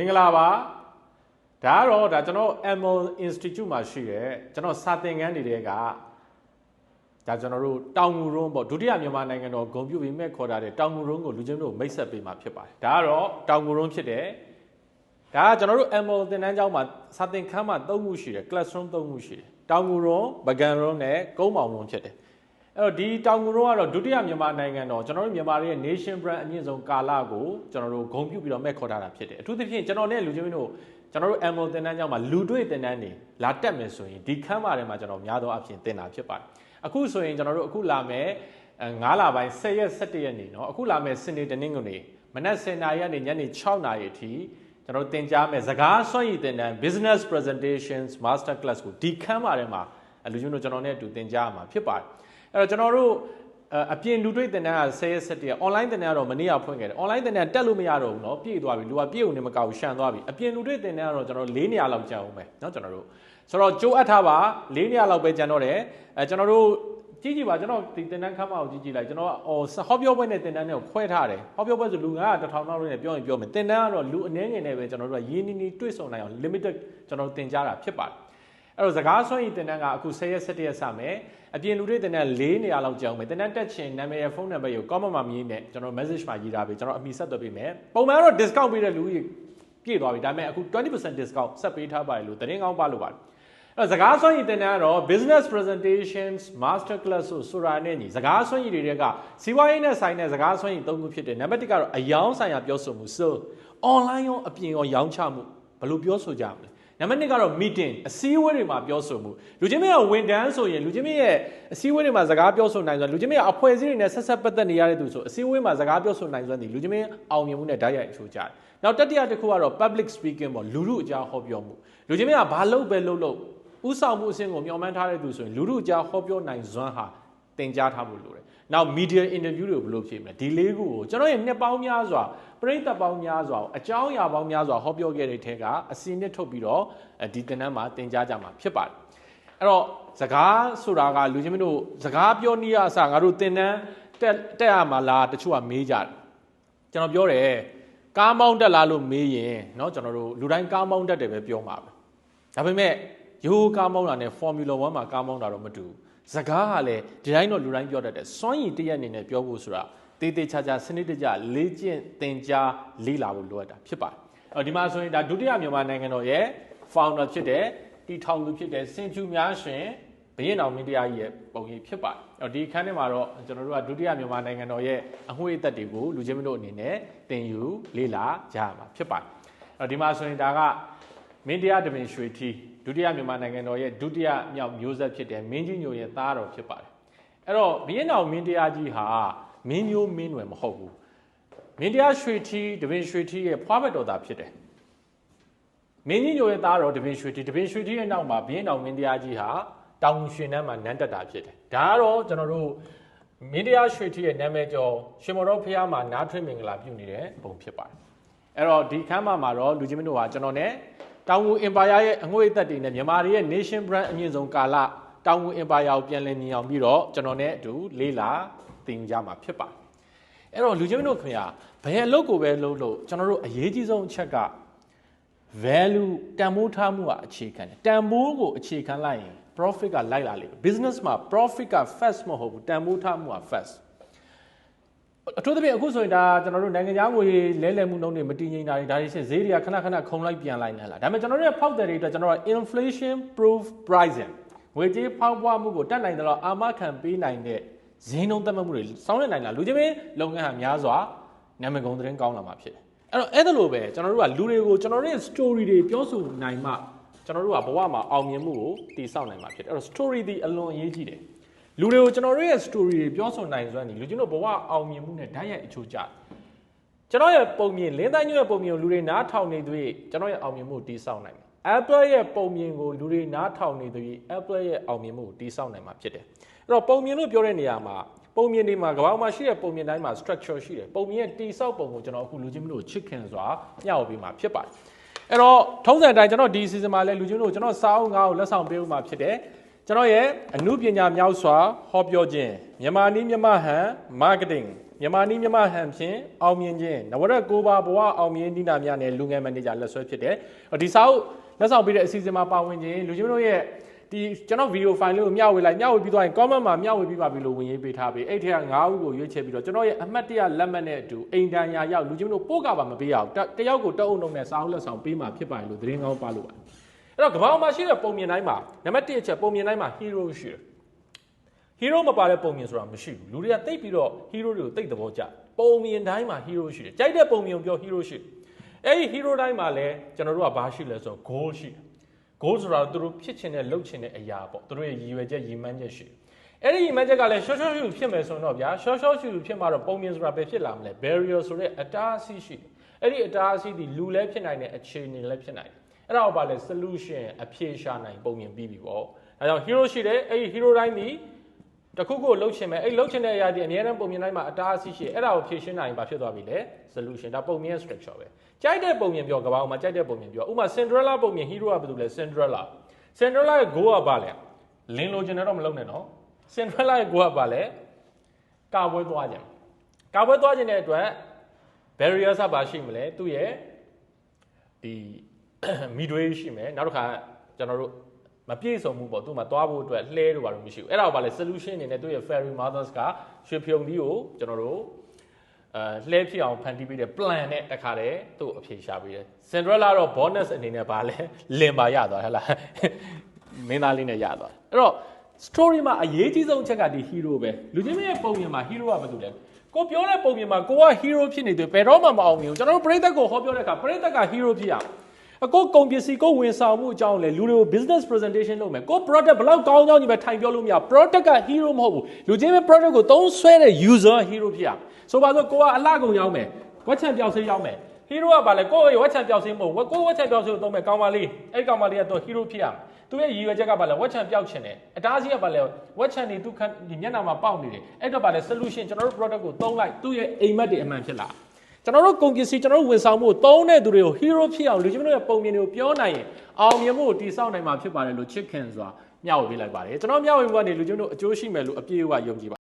မင်္ဂလာပါဒါကတော့ဒါကျွန်တော် ML Institute မှာရှိတဲ့ကျွန်တော်စာသင်ခန်းတွေကဒါကျွန်တော်တို့တောင်ငူရုံးပေါ့ဒုတိယမြန်မာနိုင်ငံတော်ဂုံပြူပြီးမဲ့ခေါ်တာတဲ့တောင်ငူရုံးကိုလူချင်းတို့မိတ်ဆက်ပေးမှာဖြစ်ပါတယ်ဒါကတော့တောင်ငူရုံးဖြစ်တယ်ဒါကကျွန်တော်တို့ ML သင်တန်းကျောင်းမှာစာသင်ခန်းမှာ၃ခုရှိတယ် classroom ၃ခုရှိတယ်တောင်ငူရုံးပကံရုံးနဲ့ကုန်းမောင်ရုံးဖြစ်တယ် အဲ့တော့ဒီတောင်ငူရုံးကတော့ဒုတိယမြန်မာနိုင်ငံတော်ကျွန်တော်တို့မြန်မာရဲ့ nation brand အမြင့်ဆုံးကာလကိုကျွန်တော်တို့ဂုံပြုပြီးတော့မဲ့ခေါ်ထားတာဖြစ်တယ်အထူးသဖြင့်ကျွန်တော်နဲ့လူချင်းတို့ကျွန်တော်တို့ ML သင်တန်းကျောင်းမှာလူတွေ့သင်တန်းတွေလာတက်မယ်ဆိုရင်ဒီခန်းမထဲမှာကျွန်တော်များသောအားဖြင့်သင်တာဖြစ်ပါတယ်အခုဆိုရင်ကျွန်တော်တို့အခုလာမယ်9လပိုင်း10ရက်17ရက်နေ့เนาะအခုလာမယ်စနေတနင်္ဂနွေမနက်10:00နာရီကနေညနေ6:00နာရီအထိကျွန်တော်တို့သင်ကြားမယ်စကားစွမ်းရည်သင်တန်း business presentations master class ကိုဒီခန်းမထဲမှာလူချင်းတို့ကျွန်တော်နဲ့အတူသင်ကြားရမှာဖြစ်ပါတယ် အဲ့တော့ကျွန်တော်တို့အပြင်လူတွေ့တင်တန်းက10ရက်17ရက် online တင်တန်းကတော့မနေ့ကဖွင့်ခဲ့တယ် online တင်တန်းတက်လို့မရတော့ဘူးเนาะပြည့်သွားပြီလူကပြည့်ုံနေမကောက်ရှန်သွားပြီအပြင်လူတွေ့တင်တန်းကတော့ကျွန်တော်၄နေရာလောက်ကြာအောင်ပဲเนาะကျွန်တော်တို့ဆိုတော့ကြိုးအပ်ထားပါ၄နေရာလောက်ပဲကျန်တော့တယ်အဲကျွန်တော်တို့ကြည့်ကြည့်ပါကျွန်တော်ဒီတင်တန်းခမ်းမကိုကြည့်ကြည့်လိုက်ကျွန်တော်ဟိုဟောပြောပွဲနဲ့တင်တန်းတွေကိုခွဲထားတယ်ဟောပြောပွဲဆိုလူ900 1000လောက်နဲ့ပြောရင်ပြောမယ်တင်တန်းကတော့လူအနည်းငယ်နဲ့ပဲကျွန်တော်တို့ကရင်းနှီးနှီးတွေ့ဆုံနိုင်အောင် limited ကျွန်တော်တင်ကြတာဖြစ်ပါတယ် အဲ့တော့စကားဆွမ်းရည်တင်တန်းကအခု10ရက်17ရက်စမယ်အပြင်လူတွေတင်တန်း၄နေရာလောက်ကြောင်းမယ်တင်တန်းတက်ချင်နာမည်ရဖုန်းနံပါတ်ကို comment မှာမြည်နဲ့ကျွန်တော် message မှာရေးထားပေးကျွန်တော်အမိဆက်သွယ်ပေးမယ်ပုံမှန်တော့ discount ပေးတဲ့လူကြီးပြည့်သွားပြီဒါပေမဲ့အခု20% discount ဆက်ပေးထားပါတယ်လို့သတင်းကောင်းပါလို့ပါတယ်အဲ့တော့စကားဆွမ်းရည်တင်တန်းကတော့ business presentations master class ဆိုဆိုတာနဲ့ညီစကားဆွမ်းရည်တွေကစီးပွားရေးနဲ့ဆိုင်တဲ့စကားဆွမ်းရည်၃ခုဖြစ်တယ်နံပါတ်1ကတော့အယောင်းဆိုင်ရာပြောဆိုမှု so online ရောအပြင်ရောရောင်းချမှုဘယ်လိုပြောဆိုကြမလဲ နံပါတ်2ကတော့ meeting အစည်းအဝေးတွေမှာပြောဆိုမှုလူချင်းမင်းကဝန်တန်းဆိုရင်လူချင်းမင်းရဲ့အစည်းအဝေးတွေမှာစကားပြောဆိုနိုင်စွာလူချင်းမင်းကအဖွဲ့အစည်းတွေနဲ့ဆက်ဆက်ပတ်သက်နေရတဲ့သူဆိုအစည်းအဝေးမှာစကားပြောဆိုနိုင်စွာဒီလူချင်းမင်းအောင်မြင်မှုနဲ့ဓာတ်ရိုက်အချိုးကြတယ်။နောက်တတိယတစ်ခုကတော့ public speaking ပေါ့လူလူအကြားဟောပြောမှုလူချင်းမင်းကဘာလုပ်ပဲလုပ်လို့ဥဆောင်မှုအဆင့်ကိုမျှော်မှန်းထားတဲ့သူဆိုရင်လူလူအကြားဟောပြောနိုင်စွမ်းဟာ တင်ကြားထားဖို့လိုတယ်။နောက် media interview တွေကိုဘယ်လိုဖြေမလဲဒီလေးခုကိုကျွန်တော်ရဲ့နှစ်ပေါင်းများစွာပရိသတ်ပေါင်းများစွာအကြောင်းအရာပေါင်းများစွာဟောပြောခဲ့တဲ့ထဲကအစီအနစ်ထုတ်ပြီးတော့ဒီတင်နန်းမှာတင်ကြားကြမှာဖြစ်ပါတယ်။အဲ့တော့စကားဆိုတာကလူချင်းမတို့စကားပြောနည်းအစားငါတို့တင်နန်းတက်တက်ရမှာလားတချို့ကမေးကြတယ်။ကျွန်တော်ပြောတယ်ကားမောင်းတက်လာလို့မေးရင်เนาะကျွန်တော်တို့လူတိုင်းကားမောင်းတက်တယ်ပဲပြောမှာပဲ။ဒါပေမဲ့ရိုးကားမောင်းတာနဲ့ Formula 1မှာကားမောင်းတာတော့မတူဘူး။ စကားကလည်းဒီတိုင်းတော့လူတိုင်းပြောတတ်တယ်စွမ်းရည်တရက်အနေနဲ့ပြောဖို့ဆိုတာတေးသေးချာချာစနစ်တကျလေ့ကျင့်သင်ကြားလေ့လာဖို့လိုအပ်တာဖြစ်ပါတယ်အော်ဒီမှာဆိုရင်ဒါဒုတိယမြန်မာနိုင်ငံတော်ရဲ့ founder ဖြစ်တဲ့တီထောင်သူဖြစ်တဲ့စင်ဖြူများရှင်ဘရင်တော်မင်းတရားကြီးရဲ့ပုံရိပ်ဖြစ်ပါတယ်အော်ဒီခန်းထဲမှာတော့ကျွန်တော်တို့ကဒုတိယမြန်မာနိုင်ငံတော်ရဲ့အငွေ့အသက်တွေကိုလူချင်းမတို့အနေနဲ့သင်ယူလေ့လာကြရမှာဖြစ်ပါတယ်အော်ဒီမှာဆိုရင်ဒါက မင်းတရားတပင်ရွှေထီးဒုတိယမြန်မာနိုင်ငံတော်ရဲ့ဒုတိယမြောက်မျိုးဆက်ဖြစ်တဲ့မင်းကြီးညိုရဲ့သားတော်ဖြစ်ပါတယ်အဲ့တော့ဘီရင်တော်မင်းတရားကြီးဟာမင်းမျိုးမင်းနွယ်မဟုတ်ဘူးမင်းတရားရွှေထီးတပင်ရွှေထီးရဲ့ဖွားဘက်တော်သားဖြစ်တယ်မင်းကြီးညိုရဲ့သားတော်တပင်ရွှေထီးတပင်ရွှေထီးရဲ့နောက်မှာဘီရင်တော်မင်းတရားကြီးဟာတောင်ရွှေနန်းမှာနန်းတက်တာဖြစ်တယ်ဒါကတော့ကျွန်တော်တို့မင်းတရားရွှေထီးရဲ့နာမည်ကျော်ရှင်မော်တော်ဖះမှာနားထွေးမင်္ဂလာပြုနေတဲ့ပုံဖြစ်ပါတယ်အဲ့တော့ဒီခမ်းမမှာတော့လူကြီးမင်းတို့ဟာကျွန်တော် ਨੇ တောင်ငူအင်ပါယာရဲ့အငွေ့အသက်တွေနဲ့မြန်မာတွေရဲ့ nation brand အမြင့်ဆုံးကာလတောင်ငူအင်ပါယာကိုပြန်လည်မြင်အောင်ပြီးတော့ကျွန်တော်နဲ့အတူလေးလာသင်ကြမှာဖြစ်ပါတယ်အဲ့တော့လူချင်းတို့ခင်ဗျာဘယ်အလုပ်ကိုပဲလုပ်လို့ကျွန်တော်တို့အရေးကြီးဆုံးအချက်က value တန်ဖိုးထားမှုကအခြေခံတယ်တန်ဖိုးကိုအခြေခံလိုက်ရင် profit ကလိုက်လာလိမ့်မယ် business မှာ profit က first မဟုတ်ဘူးတန်ဖိုးထားမှုက first အထူးသဖြင့်အခုဆိုရင်ဒါကျွန်တော်တို့နိုင်ငံခြားငွေလဲလှယ်မှုနှုန်းတွေမတည်ငြိမ်တာတွေဒါတွေရှင်းဈေးတွေကခဏခဏခုန်လိုက်ပြန်လိုက်နေလားဒါပေမဲ့ကျွန်တော်တို့ရဲ့ဖောက်တယ်တွေအတွက်ကျွန်တော်တို့ inflation proof pricing ငွေကြေးဖောက်ပွားမှုကိုတတ်နိုင်တယ်လို့အာမခံပေးနိုင်တဲ့ဈေးနှုန်းသတ်မှတ်မှုတွေစောင့်ရနိုင်လားလူချင်းမင်းလုပ်ငန်းဟာများစွာနာမည်ကုန်သတင်းကောင်းလာမှာဖြစ်တယ်အဲ့တော့အဲ့ဒါလိုပဲကျွန်တော်တို့ကလူတွေကိုကျွန်တော်တို့ရဲ့ story တွေပြောဆိုနိုင်မှကျွန်တော်တို့ကဘဝမှာအောင်မြင်မှုကိုတည်ဆောက်နိုင်မှာဖြစ်တယ်အဲ့တော့ story ဒီအလွန်အရေးကြီးတယ် လူတွေကိုကျွန်တော်တို့ရဲ့ story တွေပြောဆိုနိုင်စွမ်းဒီလူချင်းတို့ဘဝအောင်မြင်မှုနဲ့ဓာတ်ရိုက်အချိုးကျကျွန်တော်ရဲ့ပုံမြင်လင်းတိုင်းညွတ်ရဲ့ပုံမြင်ကိုလူတွေနားထောင်နေသွေးကျွန်တော်ရဲ့အောင်မြင်မှုတည်ဆောက်နိုင်မယ် Apple ရဲ့ပုံမြင်ကိုလူတွေနားထောင်နေသွေး Apple ရဲ့အောင်မြင်မှုကိုတည်ဆောက်နိုင်မှာဖြစ်တယ်အဲ့တော့ပုံမြင်လို့ပြောတဲ့နေရာမှာပုံမြင်တွေမှာကမ္ဘာမှာရှိတဲ့ပုံမြင်တိုင်းမှာ structure ရှိတယ်ပုံမြင်ရဲ့တည်ဆောက်ပုံကိုကျွန်တော်အခုလူချင်းမျိုးချစ်ခင်စွာမျှဝေပေးမှာဖြစ်ပါတယ်အဲ့တော့ထုံးစံတိုင်းကျွန်တော်ဒီ season မှာလဲလူချင်းတို့ကျွန်တော်စာအုပ်ငါးကိုလက်ဆောင်ပေးဦးမှာဖြစ်တယ် ကျွန်တော်ရဲ့အမှုပညာမြောက်စွာဟောပြောခြင်းမြန်မာနည်းမြန်မာဟန် marketing မြန်မာနီးမြန်မာဟန်ဖြင့်အောင်မြင်ခြင်းနဝရကိုပါဘဝအောင်မြင်နိနာများနဲ့လူငယ်မန်နေဂျာလက်ဆွဲဖြစ်တယ်ဒီစာအုပ်လက်ဆောင်ပေးတဲ့အစီအစဉ်မှာပါဝင်ခြင်းလူချင်းတို့ရဲ့ဒီကျွန်တော်ဗီဒီယိုဖိုင်လေးကိုမျှဝေလိုက်မျှဝေပြီးသွားရင် comment မှာမျှဝေပြီးပါပြီလို့ဝင်ရေးပေးထားပြီးအဲ့ထက်က9ဦးကိုရွေးချယ်ပြီးတော့ကျွန်တော်ရဲ့အမှတ်တရလက်မှတ်နဲ့အတူအိမ်တန်ရာရောက်လူချင်းတို့ပို့ကပါမပေးရအောင်တယောက်ကိုတအုပ်လုံးနဲ့စာအုပ်လက်ဆောင်ပေးမှာဖြစ်ပါတယ်လို့သတင်းကောင်းပါလို့ပါ အဲ့တော့ကမ္ဘာမှာရှိတဲ့ပုံမြင်တိုင်းမှာနံပါတ်1အချက်ပုံမြင်တိုင်းမှာ hero ရှိတယ် hero မပါတဲ့ပုံမြင်ဆိုတာမရှိဘူးလူတွေကတိတ်ပြီးတော့ hero တွေကိုတိတ်သဘောကျပုံမြင်တိုင်းမှာ hero ရှိတယ်ကြိုက်တဲ့ပုံမြင်ကိုပြော hero ရှိတယ်အဲ့ဒီ hero တိုင်းမှာလည်းကျွန်တော်တို့ကဘာရှိလဲဆိုတော့ goal ရှိတယ် goal ဆိုတာသူတို့ဖြစ်ချင်တဲ့လုပ်ချင်တဲ့အရာပေါ့သူတို့ရဲ့ရည်ရွယ်ချက်ရည်မှန်းချက်ရှိတယ်အဲ့ဒီရည်မှန်းချက်ကလည်းရှော့ရှော့ရှူဖြစ်မယ်ဆိုတော့ဗျာရှော့ရှော့ရှူဖြစ်မှာတော့ပုံမြင်ဆိုတာပဲဖြစ်လာမလဲ barrier ဆိုတဲ့အတားအဆီးရှိတယ်အဲ့ဒီအတားအဆီးဒီလူလည်းဖြစ်နိုင်တဲ့အခြေအနေလည်းဖြစ်နိုင်တယ် အဲ့ဒါကိုပါလဲ solution အဖြေရှာနိုင်ပုံမြင်ပြီးပြီပေါ့ဒါကြောင့် hero ရှိတယ်အဲ့ဒီ hero တိုင်းဒီတခုခုလှုပ်ချင်မယ်အဲ့လှုပ်ချင်တဲ့အရာဒီအများအားပုံမြင်တိုင်းမှာအတားအဆီးရှိအဲ့ဒါကိုဖြေရှင်းနိုင်ဘာဖြစ်သွားပြီလဲ solution ဒါပုံမြင် structure ပဲကြိုက်တဲ့ပုံမြင်ပြောကဘာအောင်မှာကြိုက်တဲ့ပုံမြင်ပြောဥပမာ Cinderella ပုံမြင် hero ကဘာလို့လဲ Cinderella Cinderella ရဲ့ goal ကဘာလဲလင်းလိုချင်တယ်တော့မလုပ်နဲ့နော် Cinderella ရဲ့ goal ကဘာလဲကာပွဲသွားခြင်းကာပွဲသွားခြင်းတဲ့အတွက် barrier ဆပ်ပါရှိမလဲသူ့ရဲ့ဒီ မိတွေရှိမယ်နောက်တစ်ခါကျွန်တော်တို့မပြည့်စုံမှုပေါ့သူ့မှာသွားဖို့အတွက်လှဲလို့ဘာလို့မရှိဘူးအဲ့ဒါကိုဘာလဲ solution အနေနဲ့သူ့ရဲ့ fairy mothers ကရွှေဖြုံသီးကိုကျွန်တော်တို့အဲလှဲဖြစ်အောင်ဖန်တီးပေးတဲ့ plan နဲ့တခါတည်းသူ့အဖြေရှာပေးတယ် Cinderella တော့ bonus အနေနဲ့ဘာလဲလင်ပါရသွားဟဲ့လားမင်းသားလေးနဲ့ရသွားအဲ့တော့ story မှာအရေးကြီးဆုံးအချက်ကဒီ hero ပဲလူချင်းမရဲ့ပုံပြင်မှာ hero ကဘာလို့လဲကိုပြောတဲ့ပုံပြင်မှာကိုက hero ဖြစ်နေတယ်ဘယ်တော့မှမအောင်မြင်ဘူးကျွန်တော်တို့ပရိသတ်ကိုဟောပြောတဲ့အခါပရိသတ်က hero ဖြစ်ရအောင်အ ကိုကုန်ပစ္စည်းကိုဝန်ဆောင်မှုအကြောင်းလေလူတွေကို business presentation လုပ်မယ်ကို product ဘယ်လောက်ကောင်းကြောင်းကြီးပဲထိုင်ပြောလို့မရ product က hero မဟုတ်ဘူးလူချင်းပဲ product ကိုသုံးဆွဲတဲ့ user hero ဖြစ်ရဆိုပါစို့ကိုကအလှကုန်ရောက်မယ်ဝက်ချန်ပြောက်ဆေးရောက်မယ် hero ကဘာလဲကိုယ့်ရဲ့ဝက်ချန်ပြောက်ဆေးမဟုတ်ဘူးကိုဝက်ချန်ပြောက်ဆေးကိုသုံးမယ်ကောင်းပါလေးအဲ့ကောင်းပါလေးကတော့ hero ဖြစ်ရသူရဲ့ရည်ရွယ်ချက်ကဘာလဲဝက်ချန်ပြောက်ချင်တယ်အတားစီးကဘာလဲဝက်ချန်နေသူခန့်ဒီမျက်နှာမှာပေါက်နေတယ်အဲ့တော့ဘာလဲ solution ကျွန်တော်တို့ product ကိုသုံးလိုက်သူ့ရဲ့အိမ်မက်တွေအမှန်ဖြစ်လာ ကျွန်တော်တို့ကုန်ပစ္စည်းကျွန်တော်တို့ဝန်ဆောင်မှုသုံးတဲ့သူတွေကို hero ဖြစ်အောင်လူချင်းတို့ရဲ့ပုံမြင်တွေကိုပြောနိုင်ရင်အောင်မြင်မှုကိုတည်ဆောက်နိုင်မှာဖြစ်ပါတယ်လို့ချစ်ခင်စွာမျှဝေပေးလိုက်ပါတယ်ကျွန်တော်မျှဝေမှုကနေလူချင်းတို့အကျိုးရှိမယ်လို့အပြည့်အဝယုံကြည်ပါ